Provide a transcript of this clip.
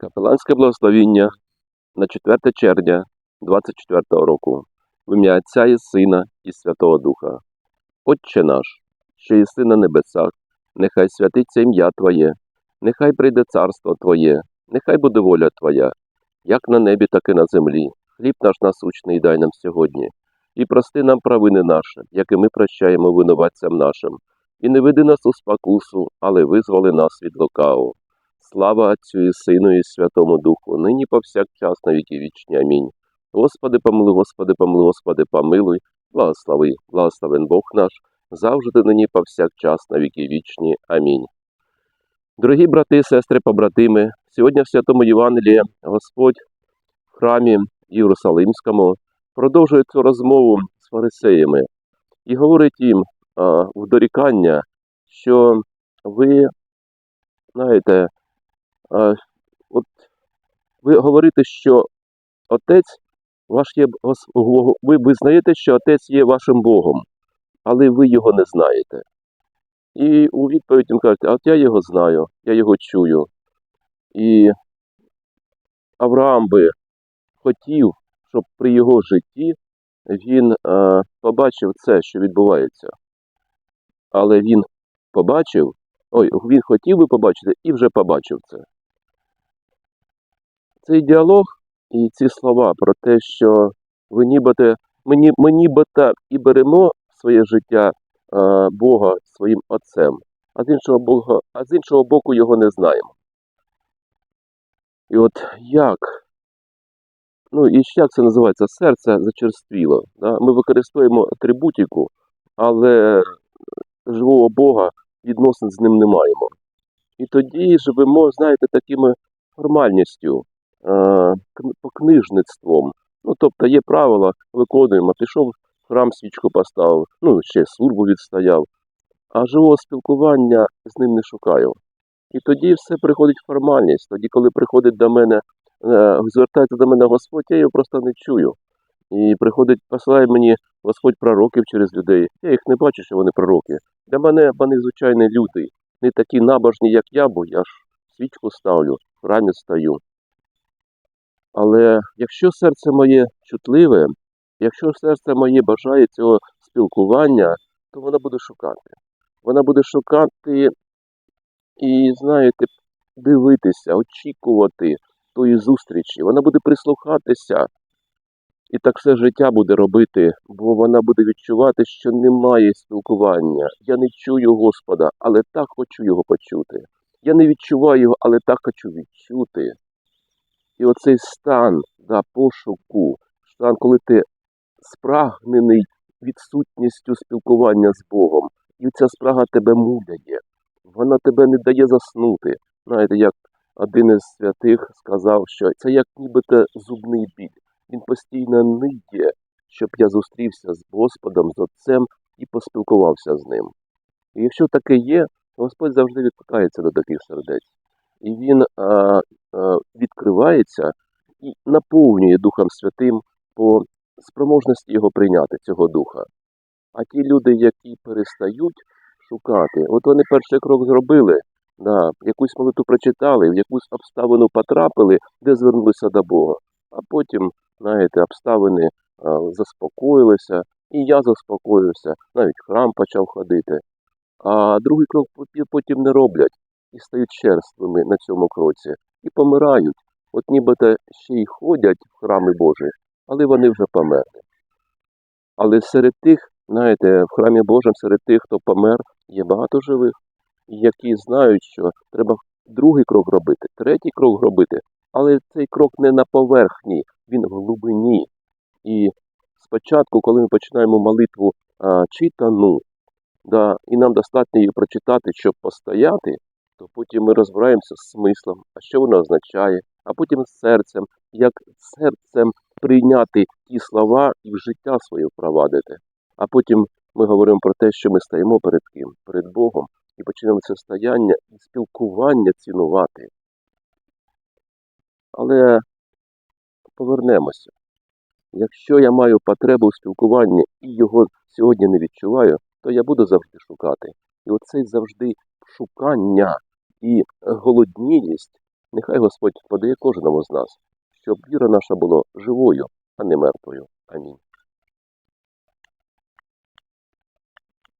Капеланське благословіння на 4 червня 24 року в ім'я Отця і Сина і Святого Духа. Отче наш, що єси на небесах, нехай святиться ім'я Твоє, нехай прийде царство Твоє, нехай буде воля Твоя, як на небі, так і на землі. Хліб наш насущний дай нам сьогодні, і прости нам провини наші, і ми прощаємо винуватцям нашим. І не веди нас у спокусу, але визволи нас від лукавого. Слава Отцю і Сину і Святому Духу, нині повсякчас на віки вічні. Амінь. Господи, помилуй, Господи, помилуй, Господи, помилуй, благослови, благословен Бог наш, завжди нині повсякчас на віки вічні. Амінь. Дорогі брати, сестри, побратими, сьогодні в Святому Євангелії Господь в храмі Єрусалимському продовжує цю розмову з фарисеями і говорить їм в дорікання, що ви знаєте, от ви говорите, що Отець ваш є ви визнаєте, що Отець є вашим Богом, але ви його не знаєте. І у відповідь їм кажете, а от я його знаю, я його чую. І Авраам би хотів, щоб при його житті він е, побачив це, що відбувається. Але він побачив, ой, він хотів би побачити і вже побачив це. Цей діалог і ці слова про те, що ви нібито, ми, ми нібито і беремо своє життя е, Бога своїм Отцем, а з іншого Бога, а з іншого боку його не знаємо. І от як? Ну і як це називається? Серце зачерствіло. Да? Ми використовуємо атрибутику, але живого Бога відносин з ним не маємо. І тоді живемо, знаєте, такими формальністю, покнижництвом. Ну, тобто є правила, виконуємо, пішов храм свічку поставив, ну, ще службу відстояв, а живого спілкування з ним не шукаю. І тоді все приходить в формальність. Тоді, коли приходить до мене, е, звертається до мене Господь, я його просто не чую. І приходить, посилає мені Господь пророків через людей. Я їх не бачу, що вони пророки. Для мене вони звичайні люди, не такі набожні, як я, бо я ж свічку ставлю, в храмі стою. Але якщо серце моє чутливе, якщо серце моє бажає цього спілкування, то вона буде шукати. Вона буде шукати і, знаєте, дивитися, очікувати тої зустрічі. Вона буде прислухатися і так все життя буде робити, бо вона буде відчувати, що немає спілкування. Я не чую Господа, але так хочу його почути. Я не відчуваю його, але так хочу відчути. І оцей стан да, пошуку, стан, коли ти спрагнений відсутністю спілкування з Богом, і ця спрага тебе муляє, вона тебе не дає заснути. Знаєте, як один із святих сказав, що це як нібито зубний біль. Він постійно ниє, щоб я зустрівся з Господом, з Отцем і поспілкувався з ним. І якщо таке є, то Господь завжди відкликається до таких сердець. І він а, а, відкривається і наповнює Духом Святим по спроможності його прийняти, цього духа. А ті люди, які перестають шукати, от вони перший крок зробили, да, якусь молитву прочитали, в якусь обставину потрапили, де звернулися до Бога. А потім, знаєте, обставини а, заспокоїлися, і я заспокоївся, навіть храм почав ходити. А другий крок потім не роблять і стають черствими на цьому кроці, і помирають. От нібито ще й ходять в храми Божі, але вони вже померли. Але серед тих, знаєте, в храмі Божому, серед тих, хто помер, є багато живих, які знають, що треба другий крок робити, третій крок робити, але цей крок не на поверхні, він в глибині. І спочатку, коли ми починаємо молитву а, читану, да, і нам достатньо її прочитати, щоб постояти, то потім ми розбираємося з смислом, а що вона означає, а потім з серцем, як серцем прийняти ті слова і в життя своє впровадити. А потім ми говоримо про те, що ми стоїмо перед ким? Перед Богом, і починаємо це стояння і спілкування цінувати. Але повернемося. Якщо я маю потребу у спілкуванні і його сьогодні не відчуваю, то я буду завжди шукати. І оцей завжди шукання і голодність Нехай Господь подає кожному з нас, щоб віра наша була живою, а не мертвою.